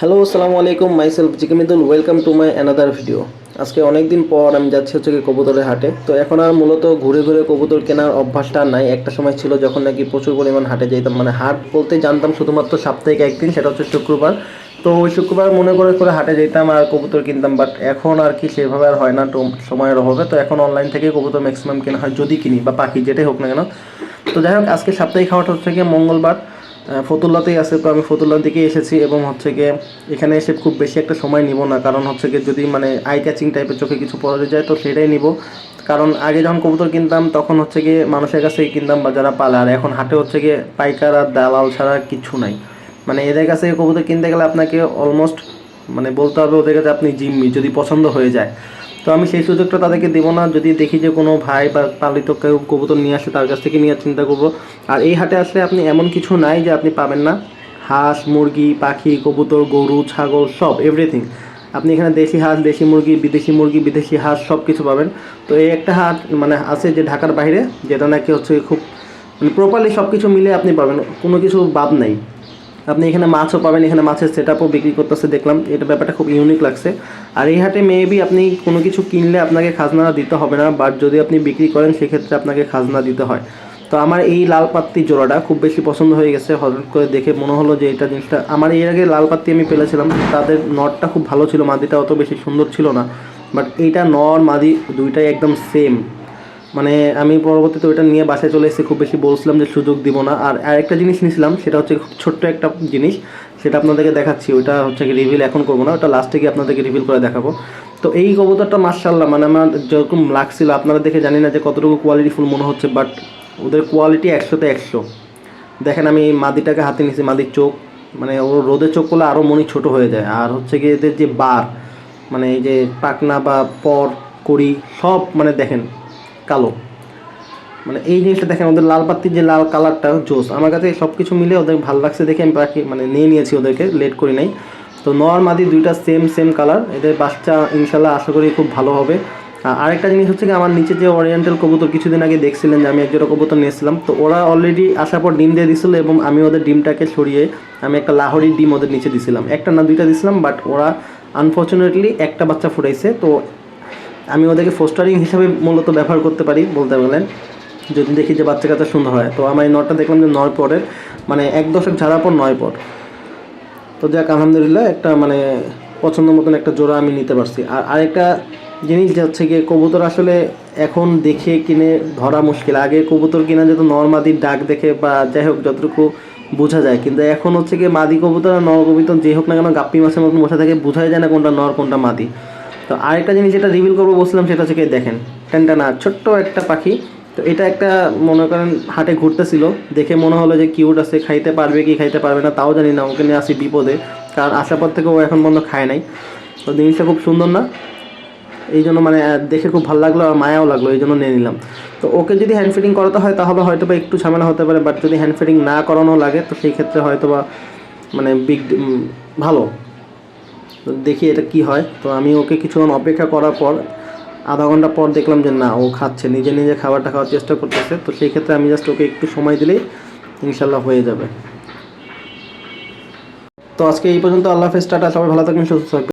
Hello আসসালামু আলাইকুম myself জিকিমিদুল welcome to my another video আজকে অনেক দিন পর আমি যাচ্ছি হচ্ছে কি কবুতরের হাটে। তো এখন আর মূলত ঘুরে ঘুরে কবুতর কেনার অভ্যাসটা নাই। একটা সময় ছিল যখন নাকি প্রচুর পরিমাণ হাটে যেতাম মানে হাট বলতে জানতাম শুধুমাত্র সাপ্তাহিক একদিন, সেটা হচ্ছে শুক্রবার। তো ওই শুক্রবার মনে করে করে হাটে যেতাম আর কবুতর কিনতাম। বাট এখন আর কি সেভাবে আর হয় না সময়ের অভাবে। তো এখন অনলাইন থেকে কবুতর ম্যাক্সিমাম কেনা হয় যদি কিনি, বা পাখি যেটাই হোক না কেন। তো যাই হোক, আজকে সাপ্তাহিক খাওয়াটা হচ্ছে গিয়ে মঙ্গলবার। ফতুল্লাতেই আছে, তো আমি ফতুল্লার দিকে এসেছি এবং হচ্ছে গিয়ে এখানে এসে খুব বেশি একটা সময় নিব না, কারণ হচ্ছে গিয়ে যদি মানে আই ক্যাচিং টাইপের চোখে কিছু পড়ে যায় তো সেটাই নিব। কারণ আগে যখন কবুতর কিনতাম, তখন হচ্ছে গিয়ে মানুষের কাছে কিনতাম বা যারা পালে, আর এখন হাটে হচ্ছে গিয়ে পাইকার আর দালাল ছাড়া কিছু নাই। মানে এদের কাছে কবুতর কিনতে গেলে আপনাকে অলমোস্ট মানে বলতে হবে ওদের কাছে আপনি জিম্মি, যদি পছন্দ হয়ে যায়। তো আমি সেই সুযোগটা তাদেরকে দেবো না। যদি দেখি যে কোনো ভাই বা পালিত কেউ কবুতর নিয়ে আসে, তার কাছ থেকে নিয়ে চিন্তা করব। আর এই হাটে আসলে আপনি এমন কিছু নাই যে আপনি পাবেন না। হাঁস, মুরগি, পাখি, কবুতর, গরু, ছাগল, সব এভরিথিং আপনি এখানে দেশি হাঁস, দেশি মুরগি, বিদেশি মুরগি, বিদেশি হাঁস সব কিছু পাবেন। তো এই একটা হাট মানে আছে যে ঢাকার বাইরে, যেটা নাকি হচ্ছে খুব মানে প্রপারলি সব কিছু মিলে আপনি পাবেন, কোনো কিছু বাদ নাই। আপনি এখানে মাছও পাবেন, এখানে মাছের সেট আপও বিক্রি করতেছে, দেখলাম। এটা ব্যাপারটা খুব ইউনিক লাগছে। আর এই হাটে মেবি আপনি কোনো কিছু কিনলে আপনাকে খাজনা দিতে হবে না বাট যদি আপনি বিক্রি করেন, সেক্ষেত্রে আপনাকে খাজনা দিতে হয়। তো আমার এই লাল পাত্তি জোড়াটা খুব বেশি পছন্দ হয়ে গেছে, হঠাৎ করে দেখে মনে হলো যে এটা জিনিসটা, আমার এর আগে লাল পাত্তি আমি পেলেছিলাম, তাদের নটটা খুব ভালো ছিল, মাদিটা অত বেশি সুন্দর ছিল না বাট এইটা নর, মাদি দুইটাই একদম সেম মানে আমি পরবর্তীতে ওইটা নিয়ে বাসায় চলে এসেছি খুব বেশি বলছিলাম যে সুযোগ দিব না। আর আরেকটা জিনিস নিয়েছিলাম, সেটা হচ্ছে খুব ছোট্ট একটা জিনিস, সেটা আপনাদেরকে দেখাচ্ছি। ওইটা হচ্ছে কি রিভিল এখন করব না ওটা লাস্টে গিয়ে আপনাদেরকে রিভিল করে দেখাবো। তো এই কবুতরটা মার্শাল্লাহ মানে আমার যেরকম লাগছিল, আপনারা দেখে জানি না যে কতটুকু কোয়ালিটি ফুল মনে হচ্ছে বাট ওদের কোয়ালিটি একশোতে একশো। দেখেন আমি মাদিটাকে হাতে নিয়েছি, মাদির চোখ মানে ও রোদে চোখ করলে আরও মনি ছোট হয়ে যায়। আর হচ্ছে গিয়ে এদের যে বার মানে এই যে পাকনা বা পর করি সব মানে দেখেন কালো। মানে এই জিনিসটা দেখেন, ওদের লাল পাত্তির যে লাল কালারটা জোস, আমার কাছে সব কিছু মিলে ওদের ভালো লাগছে দেখে আমি পাখি মানে নিয়ে নিয়েছি ওদেরকে, লেট করি নাই। তো নর, মাদি দুইটা সেম সেম কালার এদের বাচ্চা ইনশাল্লাহ আশা করি খুব ভালো হবে। আর আরেকটা জিনিস হচ্ছে কি, আমার নিচে যে ওরিয়েন্টাল কবুতর কিছুদিন আগে দেখছিলেন যে আমি একজোড়া কবুতর নিয়েছিলাম, তো ওরা অলরেডি আসার পর ডিম দিয়ে দিছিল এবং আমি ওদের ডিমটাকে সরিয়ে আমি একটা লাহোরি ডিম ওদের নিচে দিছিলাম। একটা না দুইটা দিছিলাম বাট ওরা আনফর্চুনেটলি একটা বাচ্চা ফুটাইছে, তো আমি ওদেরকে ফোস্টারিং হিসাবে মূলত ব্যবহার করতে পারি বলতে গেলেন। যদি দেখি যে বাচ্চা কাচ্চা সুন্দর হয়। তো আমার এই নটটা দেখলাম যে নয় পরের মানে এক দশক ঝাড়া পর নয় পর। তো যাক, আলহামদুলিল্লাহ একটা মানে পছন্দ মতন একটা জোড়া আমি নিতে পারছি। আর আরেকটা জিনিস যে হচ্ছে গিয়ে কবুতর আসলে এখন দেখে কিনে ধরা মুশকিল। আগে কবুতর কিনা যেত নর্মাদির ডাক দেখে বা যাই হোক যতটুকু বোঝা যায়। কিন্তু এখন হচ্ছে গিয়ে মাদি কবুতর আর নর কবুতর যে হোক না কেন, গাপ্পি মাছের মতন বসে থাকে, বোঝাই যায় না কোনটা নর, কোনটা মাদি। তো আরেকটা জিনিস যেটা রিভিল করব বলছিলাম সেটা হচ্ছে দেখেন টেনটানা ছোট্ট একটা পাখি। তো এটা একটা মনে করেন হাটে ঘুরতেছিল, দেখে মনে হলো যে কিউট আছে, খাইতে পারবে কি খাইতে পারবে না, তাও জানি না, ওকে নিয়ে আসি বিপদে। কারণ আসার পর থেকে ও এখন পর্যন্ত খায় নাই। তো জিনিসটা খুব সুন্দর না? এই জন্য মানে দেখে খুব ভালো লাগল আর মায়াও লাগল, এই জন্য নিয়ে নিলাম। তো ওকে যদি হ্যান্ড ফিটিং করাতে হয়, তাহলে হয়তো বা একটু ঝামেলা হতে পারে বাট যদি হ্যান্ড ফিটিং না করানো লাগে, তো সেই ক্ষেত্রে হয়তো বা মানে বিগ ভালো। তো দেখি এটা কি হয়। তো আমি ওকে কিছুক্ষণ অপেক্ষা করার পর, আধা ঘণ্টা পর দেখলাম যে না, ও খাচ্ছে, নিজে নিজে খাবারটা খাওয়ার চেষ্টা করতেছে। তো সেই ক্ষেত্রে আমি জাস্ট ওকে একটু সময় দিলেই ইনশাল্লাহ হয়ে যাবে। তো আজকে এই পর্যন্ত আল্লাহ হাফেজ, টাটা, সবাই ভালো থাকবেন, সুস্থ থাকবেন।